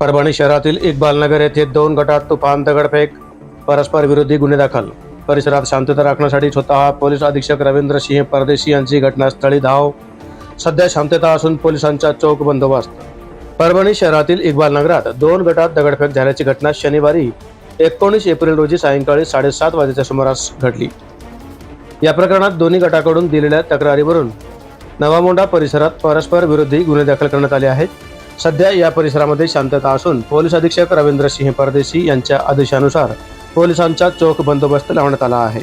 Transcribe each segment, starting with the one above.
परभणी शहरातील इकबालनगर येथे दोन गटात तुफान दगडफेक परस्पर विरोधी गुन्हे दाखल. परिसरात शांतता राखण्यासाठी स्वतः पोलीस अधीक्षक रवींद्र सिंह परदेशी यांची घटनास्थळी धाव. सध्या शांतता असून पोलिसांचा चोख बंदोबस्त. परभणी शहरातील इक्बालनगरात दोन गटात दगडफेक झाल्याची घटना शनिवारी एकोणीस एप्रिल रोजी सायंकाळी साडेसात वाजेच्या सुमारास घडली. या प्रकरणात दोन्ही गटाकडून दिलेल्या तक्रारीवरून नवामोंडा परिसरात परस्पर विरोधी गुन्हे दाखल करण्यात आले आहेत. सध्या या परिसरामध्ये शांतता असून पोलीस अधीक्षक रवींद्र सिंह परदेशी यांच्या आदेशानुसार पोलिसांचा चोख बंदोबस्त लावण्यात आला आहे.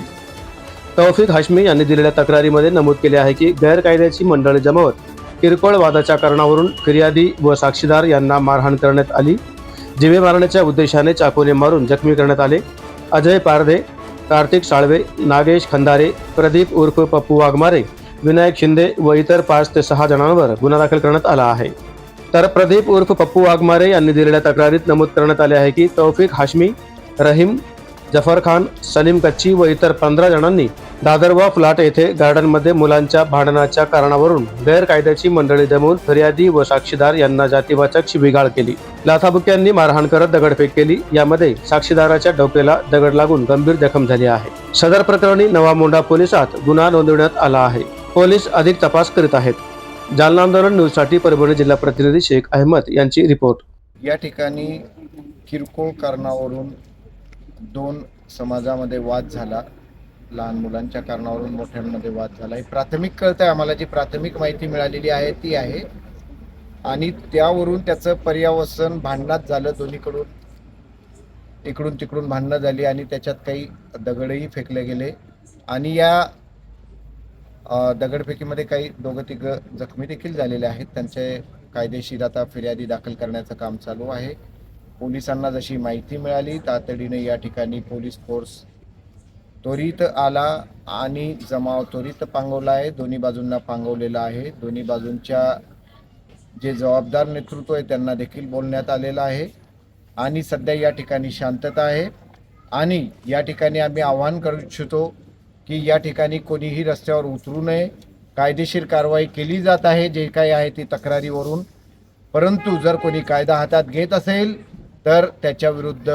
तौफिक हाशमी यांनी दिलेल्या तक्रारीमध्ये नमूद केले आहे की गैरकायद्याची मंडळी जमवत किरकोळ वादाच्या कारणावरून फिर्यादी व साक्षीदार यांना मारहाण करण्यात आली. जिवे मारण्याच्या उद्देशाने चाकूने मारून जखमी करण्यात आले. अजय पारधे कार्तिक साळवे नागेश खंदारे प्रदीप उर्फ पप्पू वाघमारे विनायक शिंदे व इतर पाच ते सहा जणांवर गुन्हा दाखल करण्यात आला आहे. तर प्रदीप उर्फ पप्पू वाघमारे यांनी दिलेल्या तक्रारीत नमूद करण्यात आले आहे की तौफिक हाशमी रहीम जफर खान सलीम कच्ची व इतर पंधरा जणांनी दादर व फ्लॅट येथे गार्डनमध्ये मुलांच्या भांडणाच्या कारणावरून गैरकायद्याची मंडळी जमवून फिर्यादी व साक्षीदार यांना जातीवाचक शिबिगाळ केली. लाथाबुक्यांनी मारहाण करत दगडफेक केली. यामध्ये साक्षीदाराच्या डोक्याला दगड लागून गंभीर जखम झाली आहे. सदर प्रकरणी नवामोंडा पोलिसात गुन्हा नोंदवण्यात आला आहे. पोलीस अधिक तपास करीत आहेत. जालना आंदोलन न्यूजसाठी परभणी जिल्हा प्रतिनिधी शेख अहमद यांची रिपोर्ट. या ठिकाणी किरकोळ कारणावरून दोन समाजामध्ये वाद झाला. लहान मुलांच्या कारणावरून मोठ्यांमध्ये वाद झाला. हे प्राथमिक कळतं आहे आम्हाला जी प्राथमिक माहिती मिळालेली आहे ती आहे. आणि त्यावरून त्याचं पर्यावसन भांडणात झालं दोन्हीकडून. इकडून तिकडून भांडणं झाली आणि त्याच्यात काही दगडही फेकले गेले. आणि या दगडफेकीमध्ये काही दोघं तिघं जखमी देखील झालेले आहेत. त्यांचे कायदेशीर आता फिर्यादी दाखल करण्याचं काम चालू आहे. पोलिसांना जशी माहिती मिळाली तातडीने या ठिकाणी पोलीस फोर्स त्वरित आला आणि जमाव त्वरित पांगवला आहे. दोन्ही बाजूंना पांगवलेला आहे. दोन्ही बाजूंच्या जे जबाबदार नेतृत्व आहे त्यांना देखील बोलण्यात आलेलं आहे. आणि सध्या या ठिकाणी शांतता आहे. आणि या ठिकाणी आम्ही आवाहन करू इच्छितो की या ठिकाणी कोणीही रस्त्यावर उतरू नये. कायदेशीर कारवाई केली जात आहे जे काही आहे ती तक्रारीवरून. परंतु जर कोणी कायदा हातात घेत असेल तर त्याच्या विरुद्ध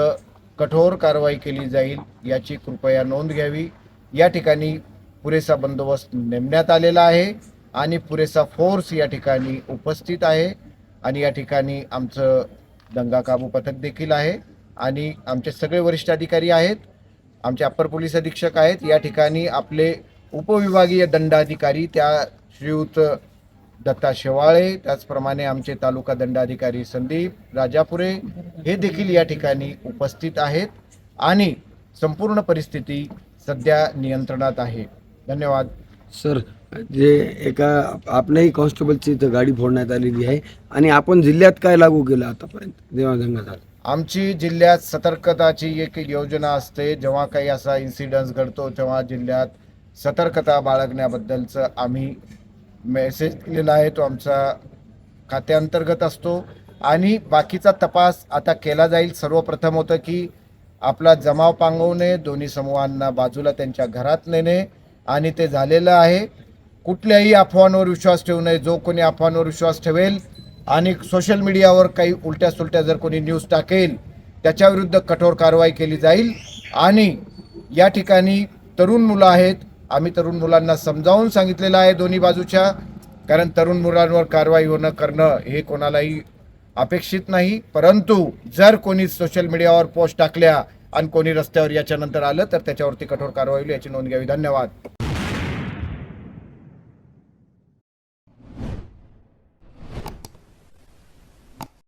कठोर कारवाई केली जाईल याची कृपया नोंद घ्यावी. या ठिकाणी पुरेसा बंदोबस्त नेमण्यात आलेला आहे आणि पुरेसा फोर्स या ठिकाणी उपस्थित आहे आणि या ठिकाणी आमचं दंगा काबू पथक देखील आहे आणि आमचे सगळे वरिष्ठ अधिकारी आहेत. आमचे अप्पर पोलीस अधीक्षक आहेत. या ठिकाणी आपले उपविभागीय दंडाधिकारी त्या श्रीयुत दत्ता शेवाळे त्याचप्रमाणे आमचे तालुका दंडाधिकारी संदीप राजापुरे हे देखील या ठिकाणी उपस्थित आहेत आणि संपूर्ण परिस्थिती सध्या नियंत्रणात आहे. धन्यवाद. सर जे एका आपल्याही कॉन्स्टेबलची इथं गाडी फोडण्यात आलेली आहे आणि आपण जिल्ह्यात काय लागू केलं आतापर्यंत? जेव्हा झालं झाला आमची जिल्ह्यात सतर्कताची एक योजना असते. जेव्हा काही असा इन्सिडन्स घडतो तेव्हा जिल्ह्यात सतर्कता बाळगण्याबद्दलचं आम्ही मेसेज दिलेला आहे. तो आमचा खात्याअंतर्गत असतो. आणि बाकीचा तपास आता केला जाईल. सर्वप्रथम होतं की आपला जमाव पांगवणे दोन्ही समूहांना बाजूला त्यांच्या घरात नेणे. आणि ते झालेलं आहे. कुठल्याही अफवांवर विश्वास ठेवू नये. जो कोणी अफवांवर विश्वास ठेवेल आणि सोशल मीडियावर काही उलट्या सुलट्या जर कोणी न्यूज टाकेल त्याच्याविरुद्ध कठोर कारवाई केली जाईल. आणि या ठिकाणी तरुण मुलं आहेत आम्ही तरुण मुलांना समजावून सांगितलेलं आहे दोन्ही बाजूच्या कारण तरुण मुलांवर कारवाई होणं करणं हे कोणालाही अपेक्षित नाही. परंतु जर कोणी सोशल मीडियावर पोस्ट टाकल्या आणि कोणी रस्त्यावर याच्यानंतर आलं तर त्याच्यावरती कठोर कारवाई होईल याची नोंद घ्यावी. धन्यवाद.